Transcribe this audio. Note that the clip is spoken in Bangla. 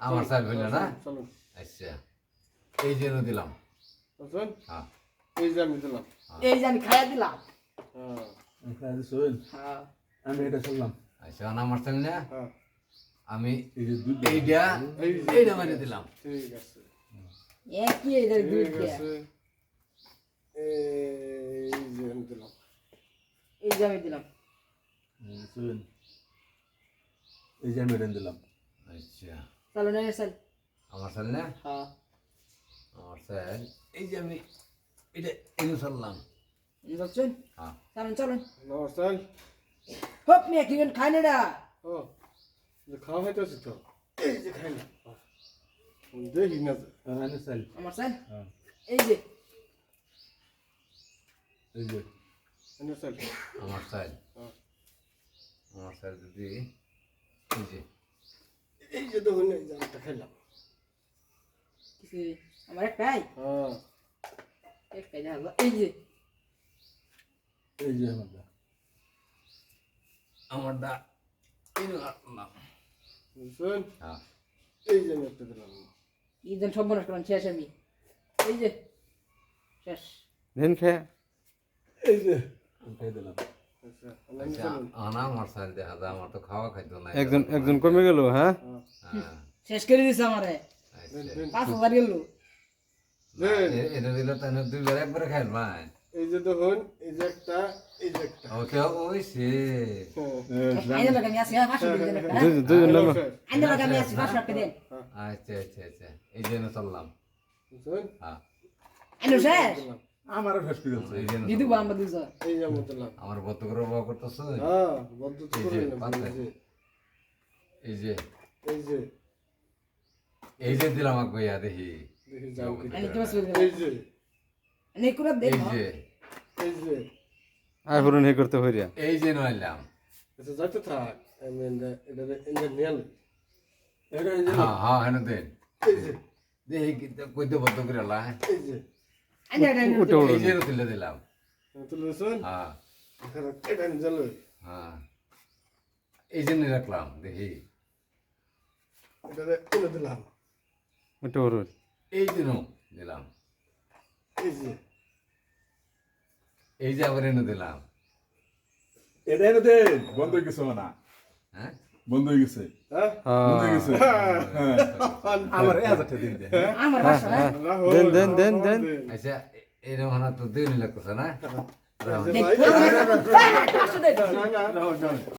আমার সাইড হইল না আচ্ছা এই জন্য দিলাম এই যে আমি দিলাম এই যে আমি খাইয়া দিলাম আমি এটা আচ্ছা আমার না আমি এইটা এইটা মানে দিলাম ঠিক আছে একই আছে এই যে দিলাম এই যে আমি দিলাম দিছুন এই যে আমি দিলাম আচ্ছা চালুন এই চাল আমার সাইড না হ্যাঁ আমার সাইড এই যে আমি এটা সারলাম হ্যাঁ চালুন চালুন নমস্কার হোপ খাই না না ও খাওয়া হইতেছে তো এই যে খাই না দেখি না যে। আমি চাল আমার চাল হ্যাঁ এই যে এই যে এনে চাল আমার হ্যাঁ। আমার সাইড যদি এই যে এই যে দেখুন এই যে খাইলাম কিছু আমার একটাই হ্যাঁ একটাই দেখা এই যে এই যে আমারটা আমারটা এই রাখলাম বুঝছেন হ্যাঁ এই যে একটা দিলাম সব মনে করেন শেষ আমি এই যে শেষ দেন খেয়ে এই যে খাই দিলাম একজন একজন কমে গেল হ্যাঁ শেষ করে দিছে আমারে পাঁচ হাজার গেল এটা দিলে না দুইবার একবারে খাইল ভাই এই যে দেখুন এই যে একটা এই যে ওকে টাকা দেন নামা টাকা দেন আচ্ছা আচ্ছা আচ্ছা। এই জন্য চললাম বুঝছেন হ্যাঁ। আমরা বদ্ধ করে বাবা করতেছ? হ্যাঁ এই যে। এই যে। এই যে। এই যে। এই যে দিলাম আমাকে ইয়া দেখি। করতে হইরা। এই যে নইলাম এটা যাইতে থাক। হ্যাঁ হ্যাঁ হেন দেন এই যে দেখি কইতে বদ্ধ করে লা এই তুলে দিলাম তুলে হ্যাঁ এখানে এটা নিয়ে যালো হ্যাঁ এই জন্য রাখলাম দেখি দিলাম উঠে উঠুন এই জন্য দিলাম এই যে এই যে আবার এনে দিলাম এটা এনে দেন বন্ধ গেছে না হ্যাঁ বন্ধ হয়ে গেছে হ্যাঁ হয়ে হ্যাঁ। হ্যাঁ। আচ্ছা তো দিন লাগতেছে না